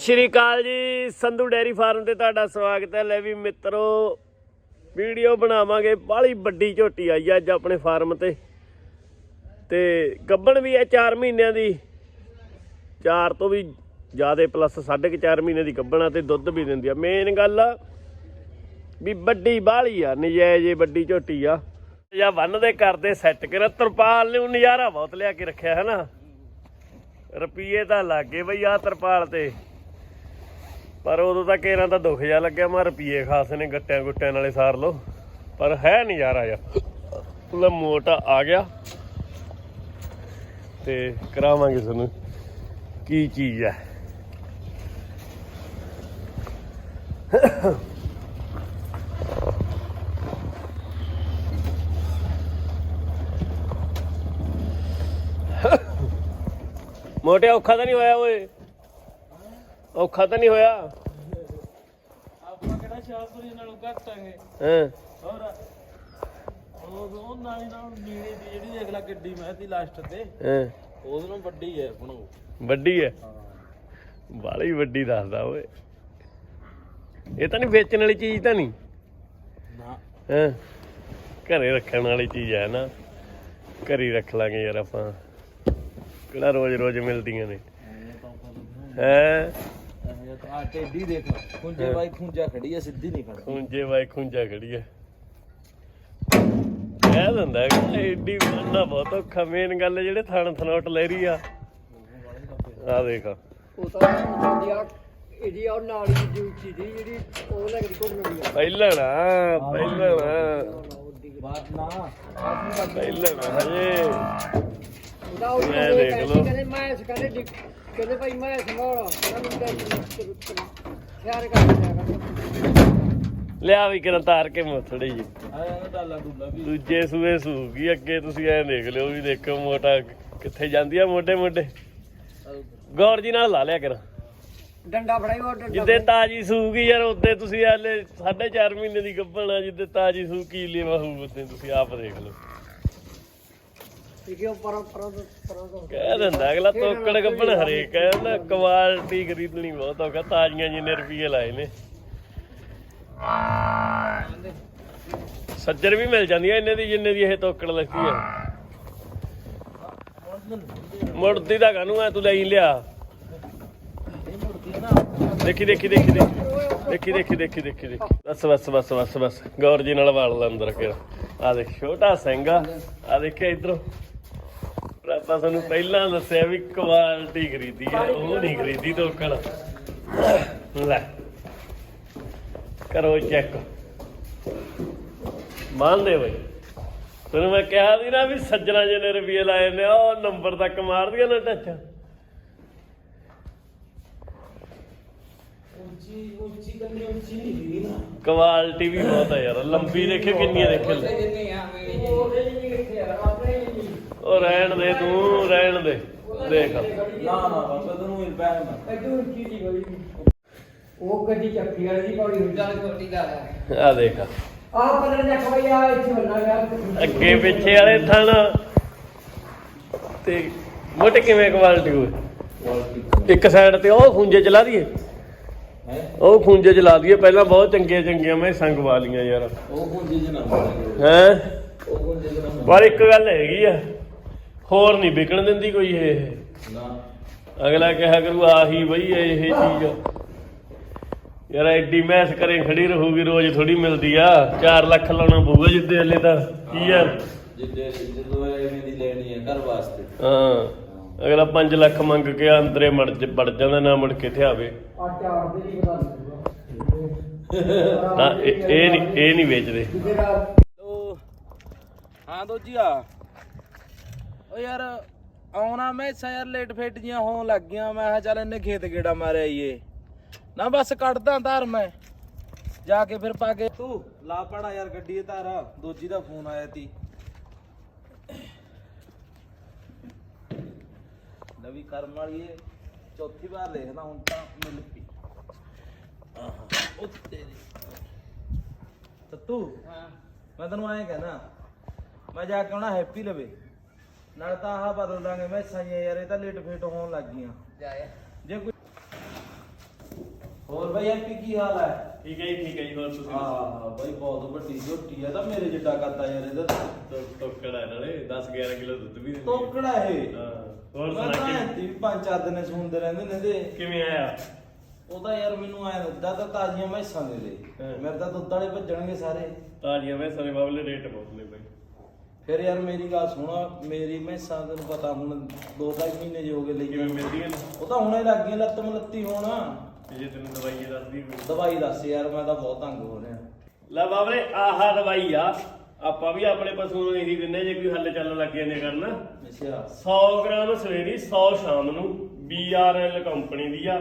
ਸ਼੍ਰੀ ਅਕਾਲ ਜੀ, Sandhu dairy farm ਤੇ ਤੁਹਾਡਾ ਸਵਾਗਤ ਹੈ। ਲੈ ਵੀ ਮਿੱਤਰੋ, ਵੀਡੀਓ ਬਣਾਵਾਂਗੇ, ਬਾਹਲੀ ਵੱਡੀ ਝੋਟੀ ਆਈ ਅੱਜ ਆਪਣੇ ਫਾਰਮ ਤੇ। ਤੇ ਗੱਬਣ ਵੀ ਹੈ 4 ਮਹੀਨਿਆਂ ਦੀ। 4 ਤੋਂ ਵੀ ਜ਼ਿਆਦਾ ਪਲੱਸ 4.5 ਮਹੀਨੇ ਦੀ ਗੱਬਣਾ ਤੇ ਦੁੱਧ ਵੀ ਦਿੰਦੀ ਆ। ਮੇਨ ਗੱਲ ਆ ਵੀ ਵੱਡੀ ਬਾਹਲੀ ਆ, ਨਜਾਇਜ਼ ਵੱਡੀ ਝੋਟੀ ਆ। ਜਾਂ ਬੰਨ ਦੇ ਕਰਦੇ ਸੈੱਟ ਕਰ, ਤਰਪਾਲ ਨੇ ਉਹ ਨਜ਼ਾਰਾ ਬਹੁਤ ਲਿਆ ਕੇ ਰੱਖਿਆ ਹੈ ਨਾ ਰੁਪਈਏ ਤਾਂ ਲੱਗੇ ਬਈ ਆ ਤਰਪਾਲ ਤੇ। ਪਰ ਉਦੋਂ ਤਾਂ ਕੇਰਾਂ ਤਾਂ ਦੁੱਖ ਜਾ ਲੱਗਿਆ, ਮੈਂ ਰੁਪਈਏ ਖਾਸ ਨੇ ਗੱਟਿਆਂ ਗੁੱਟਿਆਂ ਨਾਲੇ ਸਾਰ ਲੋ ਪਰ ਹੈ ਨਜ਼ਾਰਾ ਯਾਰ ਉਹਦਾ ਮੋਟਾ ਆ ਗਿਆ। ਤੇ ਕਰਾਵਾਂਗੇ ਤੁਹਾਨੂੰ ਕੀ ਚੀਜ਼ ਹੈ। ਮੋਟੇ ਔਖਾ ਤਾਂ ਨਹੀਂ ਹੋਇਆ ਓਏ? ਔਖਾ ਤਾਂ ਨਹੀਂ ਹੋਇਆ? ਆਪਾਂ ਕਿਹੜਾ ਸ਼ਾਹਪੁਰੀ ਨਾਲੋਂ ਘੱਟ ਆਂਗੇ ਹਾਂ। ਹੋਰ ਉਹ ਉਹ ਨਾਲੀ ਨਾਲ ਨੀੜੀ ਦੀ ਜਿਹੜੀ ਦੇਖ ਲੈ ਗੱਡੀ ਮੈਂ ਦੀ ਲਾਸਟ ਤੇ ਹਾਂ। ਉਹਦੇ ਨਾਲੋਂ ਵੱਡੀ ਹੈ ਆਪਣਾ ਵੱਡੀ ਹੈ। ਬਾਲੀ ਵੱਡੀ ਦੱਸਦਾ ਓਏ। ਇਹ ਤਾਂ ਨਹੀਂ ਵੇਚਣ ਵਾਲੀ ਚੀਜ਼ ਤਾਂ ਨਹੀਂ? ਨਾ। ਹਾਂ। ਘਰੇ ਰੱਖਣ ਵਾਲੀ ਚੀਜ਼ ਹੈ ਨਾ। ਘਰੇ ਰੱਖ ਲਾਂਗੇ ਯਾਰ ਆਪਾਂ। ਕਿਹੜਾ ਰੋਜ਼ ਰੋਜ਼ ਮਿਲਦੀਆਂ ਨੇ। ਹੈ? ਆ ਟੇਡੀ ਦੇਖ ਖੁੰਝੇ ਬਾਈ ਖੁੰਝਾ ਖੜੀ ਹੈ ਸਿੱਧੀ ਨਹੀਂ ਖੜੀ ਖੁੰਝੇ ਵਾਈ ਖੁੰਝਾ ਖੜੀ ਹੈ ਕਹਿ ਦਿੰਦਾ ਕਿ ਐਡੀ ਬੰਨਾ ਬਹੁਤ ਔਖਾ। ਮੇਨ ਗੱਲ ਜਿਹੜੇ ਥਣ ਥਨੋਟ ਲੈ ਰਹੀ ਆ। ਆ ਦੇਖ। ਉਹ ਤਾਂ ਹੁੰਦੀ ਆ ਇਹਦੀ ਉਹ ਨਾਲੀ ਦੀ ਜੂਚੀ ਦੀ ਜਿਹੜੀ ਉਹ ਲੱਗਦੀ ਘੁੰਮਣ ਦੀ ਪਹਿਲਣ ਆ ਪਹਿਲਣ ਬਾਤ ਨਾ। ਪਹਿਲਣ ਹਜੇ। ਮੈਂ ਦੇਖ ਲਓ। ਕਹਿੰਦੇ ਮੈਂ ਇਸ ਕਹਿੰਦੇ ਡਿ- ਕਹਿੰਦੇ ਭਾਈ ਮੈਂ ਸੰਭਾਲ ਕਹਿੰਦਾ ਖਿਆਲ ਕਰ ਲਿਆ ਵੀ ਕਿਰਨ ਤਾਰ ਕੇ ਮੋਥੜੀ ਜੀ। ਦੂਜੇ ਸੂਏ ਸੂਗੀ ਅੱਗੇ ਤੁਸੀਂ ਐ ਦੇਖ ਲਿਓ ਵੀ ਦੇਖੋ ਮੋਟਾ ਕਿੱਥੇ ਜਾਂਦੀ ਆ ਮੋਢੇ ਮੋਢੇ। ਗੌਰ ਜੀ ਨਾਲ ਲਾ ਲਿਆ ਕਰ। ਡੰਡਾ ਫੜਾਈ ਉਹ ਡੰਡਾ ਜਿੱਦੇ ਤਾਜੀ ਸੂਗੀ ਯਾਰ ਉੱਤੇ ਤੁਸੀਂ ਹਾਲੇ 4.5 ਮਹੀਨੇ ਦੀ ਗੱਭਣ ਆ ਜਿੱਦੇ ਤਾਜੀ ਸੂ ਕੀ ਲੈਵਾ ਹੋਊ ਉੱਤੇ ਤੁਸੀਂ ਆਪ ਦੇਖ ਲਓ। ਪਰੋਂ ਪਰੋਂ ਤੋਂ ਕਹਿ ਦਿੰਦਾ ਅਗਲਾ ਤੋਕੜ ਗੱਭਣ ਹਰੇਕ ਕਹਿੰਦਾ ਕੁਆਲਿਟੀ ਖਰੀਦਣੀ ਬਹੁਤ ਔਖਾ ਤਾਜ਼ੀਆਂ ਜਿੰਨੇ ਰੁਪਏ ਲਾਏ ਨੇ। ਸੱਜਰ ਵੀ ਮਿਲ ਜਾਂਦੀਆਂ ਇੰਨੇ ਦੀ ਜਿੰਨੇ ਦੀ ਇਹ ਤੋਕੜ ਲੱਗੀ ਆ। ਮੁੜਦੀ ਦਾ ਕਾਨੂੰ ਐ ਤੂੰ ਲਈ ਲਿਆ। ਦੇਖੀ ਦੇਖੀ ਦੇਖੀ ਦੇਖੀ। ਦੇਖੀ ਦੇਖੀ ਦੇਖੀ ਦੇਖੀ ਦੇਖੀ। ਬਸ ਬਸ ਬਸ ਬਸ ਬਸ। ਗੌਰ ਜੀ ਨਾਲ ਵਾਲ ਲਾ ਅੰਦਰ ਕੇ। ਆ ਦੇਖ ਛੋਟਾ ਸਿੰਘ ਆ। ਆ ਦੇਖਿਆ ਇਧਰੋਂ। ਆਪਾਂ ਤੁਹਾਨੂੰ ਪਹਿਲਾਂ ਦੱਸਿਆ ਵੀ ਕੁਆਲਿਟੀ ਖਰੀਦੀ ਹੈ ਉਹ ਨਹੀਂ ਖਰੀਦੀ ਤੋਕੜ ਲੈ ਕਰੋ ਚੈੱਕ ਮੰਨਦੇ ਬਈ। ਤੈਨੂੰ ਮੈਂ ਕਿਹਾ ਸੀ ਨਾ ਵੀ ਸੱਜਣਾ ਜਿਹਨੇ ਰੁਪਏ ਲਾਏ ਨੇ ਉਹ ਨੰਬਰ ਤੱਕ ਮਾਰਦੀਆਂ ਨਾ ਟੱਚ। ਕੁਆਲਿਟੀ ਵੀ ਬਹੁਤ ਹੈ ਯਾਰ ਲੰਬੀ ਦੇਖੇ ਕਿੰਨੀ ਦੇਖੇ ਉਹਦੇ ਨਹੀਂ ਕਿੱਥੇ ਆ ਆਪਣੇ ਹੀ ਨਹੀਂ ਉਹ ਰਹਿਣ ਦੇ ਤੂੰ ਰਹਿਣ ਦੇ। ਦੇਖ। ਨਾ ਨਾ ਬਾਬਾ ਤੈਨੂੰ ਮਿਲ ਪਿਆ ਨਾ। ਐਡੂ ਉੱਚੀ ਦੀ ਗਲੀ ਉਹ ਗੱਡੀ ਚੱਕੀ ਵਾਲੀ ਦੀ ਪੌੜੀ ਹੁੰਦਾ ਛੋਟੀ ਦਾ ਆ ਦੇਖ। ਆਹ ਪਤਾ ਨਹੀਂ ਕੋਈ ਆ ਇੱਥੇ ਬੰਨਾ ਗਿਆ ਅੱਗੇ ਪਿੱਛੇ ਵਾਲੇ ਥਣ। ਤੇ ਮੋਟੇ ਕਿਵੇਂ ਕੁਆਲਿਟੀ ਹੋਏ? ਇੱਕ ਸਾਈਡ ਤੇ ਉਹ ਖੁੰਝੇ ਚਲਾ ਦਈਏ। ਉਹ ਖੁੰਝੇ ਚਲਾ ਦਈਏ ਪਹਿਲਾਂ ਬਹੁਤ ਚੰਗੀਆਂ ਚੰਗੀਆਂ ਮੈਂ ਸੰਗ ਵਾਲੀਆਂ ਯਾਰ। ਉਹ ਖੁੰਝੇ ਚ ਨਾ ਹੈ? ਚ ਪਰ ਇੱਕ ਗੱਲ ਹੈਗੀ ਆ ਹੋਰ ਨਹੀਂ ਵਿਕਣ ਦਿੰਦੀ ਕੋਈ ਇਹ। ਅਗਲਾ ਕਿਹਾ ਕਰੂ ਆਹੀ ਬਈ ਇਹ ਚੀਜ਼। ਆ। ਯਾਰ ਐਡੀ ਮੈਸ ਕਰੇ ਖੜੀ ਰਹੂਗੀ ਰੋਜ਼ ਥੋੜੀ ਮਿਲਦੀ ਆ। 4 ਲੱਖ ਲਾਉਣਾ ਪਊਗਾ ਜਿੱਦੇ ਹਲੇ ਤਾਂ। ਕੀ ਆ? ਜਿੱਦੇ ਜਦੋਂ ਐਵੇਂ ਦੀ ਲੈਣੀ ਹੈ ਘਰ ਵਾਸਤੇ। ਹਾਂ। ਅਗਲਾ 5 ਲੱਖ ਮੰਗ ਕੇ ਅੰਦਰੇ ਮੜ ਜ- ਵੜ ਜਾਂਦਾ ਨਾ ਮੁੜ ਕੇ ਇੱਥੇ ਆਵੇ। ਆ ਚਾਰ ਦੇ ਨਾ ਇਹ ਇਹ ਨਹੀਂ ਇਹ ਨਹੀਂ ਵੇਚਦੇ। ਲੋ ਹਾਂ ਦੋਜੀਆ। ਓ ਯਾਰ ਆਉਣਾ ਮੈਂ ਇੱਸਾ ਯਾਰ ਲੇਟ ਫੇਟ ਜੀਆਂ ਹੋਣ ਲੱਗ ਗਈਆਂ। ਮੈਂ ਕਿਹਾ ਚੱਲ ਇਹਨੇ ਖੇਤ ਗੇੜਾ ਮਾਰਿਆ ਈਏ ਨਾ ਬਸ ਕੱਢਦਾ ਧਾਰ ਮੈਂ। ਜਾ ਕੇ ਫਿਰ ਪਾ ਕੇ ਤੂੰ ਲਾ ਪੜਾ ਯਾਰ ਗੱਡੀ ਧਾਰਾ। ਦੋਜੀ ਦਾ ਫੋਨ ਆਇਆ ਤੀ। ਨਵੀਂ ਕਰਮ ਵਾਲੀ ਏ। ਚੌਥੀ ਵਾਰ ਦੇਖਦਾ ਹੁਣ ਤਾਂ ਮਿਲ ਪਈ ਆਹਾ ਉਹ ਤੇਰੀ ਤੱਤੂ ਮੈਂ ਤੈਨੂੰ ਐਂ ਕਹਿਣਾ ਮੈਂ ਜਾ ਕੇ ਆਉਣਾ ਹੈਪੀ ਲਵੇ। ਨਾਲ ਤਾਂ ਆਹ ਬਦਲ ਦਾਂਗੇ ਮੈਂ ਸਾਈਆਂ ਯਾਰ ਇਹ ਤਾਂ ਲੇਟ ਫੇਟ ਹੋਣ ਲੱਗ ਗਈਆਂ। ਜੇ ਕੋਈ ਹੋਰ ਬਾਈ ਐਪੀ ਕੀ ਹਾਲ ਹੈ? ਠੀਕ ਹੈ ਜੀ ਠੀਕ ਹੈ ਜੀ ਹੋਰ ਤੁਸੀਂ ਹਾਂ ਬਾਈ ਬਹੁਤ ਝੋਟੀ ਹੈ ਤਾਂ ਮੇਰੇ ਜਿੱਡਾ ਕਰਦਾ ਯਾਰ ਇਹਦਾ ਟੋਕੜਾ ਨਾਲੇ 10 11 ਕਿਲੋ ਦੁੱਧ ਵੀ ਦਿੰਦੀ ਹੈ। ਤੋਕੜਾ ਇਹ। ਹਾਂ ਹੋਰ ਸੁਣਾ ਕਿ ਵੀ ਪੰਜ ਚਾਰ ਦਿਨ ਸੁਣਦੇ ਰਹਿੰਦੇ ਨੇ ਤੇ ਕਿਵੇਂ ਆਇਆ? ਉਹਦਾ ਯਾਰ ਮੈਨੂੰ ਐ ਦੱਦਾ ਤਾਂ ਤਾਜ਼ੀਆਂ ਮੈਸਾਂ ਦੇ ਦੇ। ਹਾਂ। ਮੇਰੇ ਤਾਂ ਦੁੱਧ ਵਾਲੇ ਭੱਜਣਗੇ ਸਾਰੇ। ਤਾਜੀਆਂ ਮੈਂ ਸਨੇ ਬਾਬਲੇ ਰੇਟ ਬਹੁਤ ਨੇ ਬਾਈ। ਫਿਰ ਯਾਰ ਮੇਰੀ ਗੱਲ ਸੁਣਾ ਮੇਰੀ ਮੈਸਾਂ ਤੈਨੂੰ ਪਤਾ ਹੁਣ ਦੋ ਢਾਈ ਮਹੀਨੇ ਜੇ ਹੋ ਗਏ ਲਈ। ਕਿਵੇਂ ਮਿਲਦੀਆਂ ਨੇ? ਉਹ ਤਾਂ ਹੁਣੇ ਲੱਗ ਗਈਆਂ ਲੱਤ ਮਲੱਤੀ ਹੋਣ। ਤੇ ਜੇ ਤੈਨੂੰ ਦਵਾਈ ਦੱਸਦੀ ਦਵਾਈ ਦੱਸ ਯਾਰ ਮੈਂ ਤਾਂ ਬਹੁਤ ਤੰਗ ਹੋ ਰਿਹਾ। ਲੈ ਬਾਬਲੇ ਆਹਾ ਦਵਾਈ ਆ। ਆਪਾਂ ਵੀ ਆਪਣੇ ਪਸ਼ੂ ਨੂੰ ਇਹੀ ਦਿੰਨੇ ਜੇ ਕੋਈ ਹੱਲ ਚੱਲਣ ਲੱਗ ਜਾਂਦੇ ਕਰਨਾ। ਅੱਛਾ। 100 ਗ੍ਰਾਮ ਸਵੇਰੀ 100 ਸ਼ਾਮ ਨੂੰ BRL ਕੰਪਨੀ ਦੀ ਆ।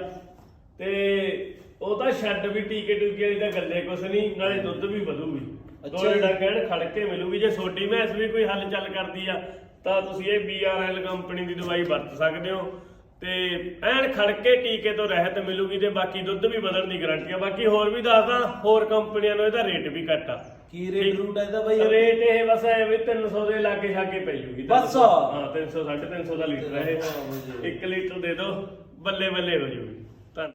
ਤੇ ਉਹ ਤਾਂ ਛੱਡ ਵੀ ਟੀਕੇ ਟੂਕੇ ਵਾਲੀ ਤਾਂ ਗੱਲੇ ਕੁਛ ਨਹੀਂ ਨਾਲੇ ਦੁੱਧ ਵੀ ਵਧੂਗੀ। ਅੱਛਾ। ਦੋ। ਡੰਗਣ ਖੜ ਕੇ ਮਿਲੂਗੀ। ਜੇ ਛੋਟੀ ਮੈਸ ਵੀ ਕੋਈ ਹੱਲ ਚੱਲ ਕਰਦੀ ਆ ਤਾਂ ਤੁਸੀਂ ਇਹ BRL ਕੰਪਨੀ ਦੀ ਦਵਾਈ ਵਰਤ ਸਕਦੇ ਹੋ। ਤੇ ਐਨ ਖੜ ਕੇ ਟੀਕੇ ਤੋਂ ਰਹਿਤ ਮਿਲੂਗੀ ਤੇ ਬਾਕੀ ਦੁੱਧ ਵੀ ਵਧਣ ਦੀ ਗਾਰੰਟੀ ਆ। ਬਾਕੀ ਹੋਰ ਵੀ ਦੱਸਦਾ ਹੋਰ ਕੰਪਨੀਆਂ ਨੂੰ ਇਹਦਾ ਰੇਟ ਵੀ ਘੱਟ ਆ। ਕੀ ਰੇਟ ਰੂਟ ਹੈ ਇਹਦਾ ਬਾਈ? ਰੇਟ ਇਹ ਬਸ ਐਵੇਂ 300 ਦੇ ਲਾਗੇ ਛਾਗੇ ਪੈ ਜੂਗੀ ਬਸ? ਹਾਂ 300 350 ਦਾ ਲੀਟਰ ਹੈ 1 ਲੀਟਰ ਦੇ ਦਿਓ ਬੱਲੇ ਬੱਲੇ ਹੋ ਜੂਗੀ।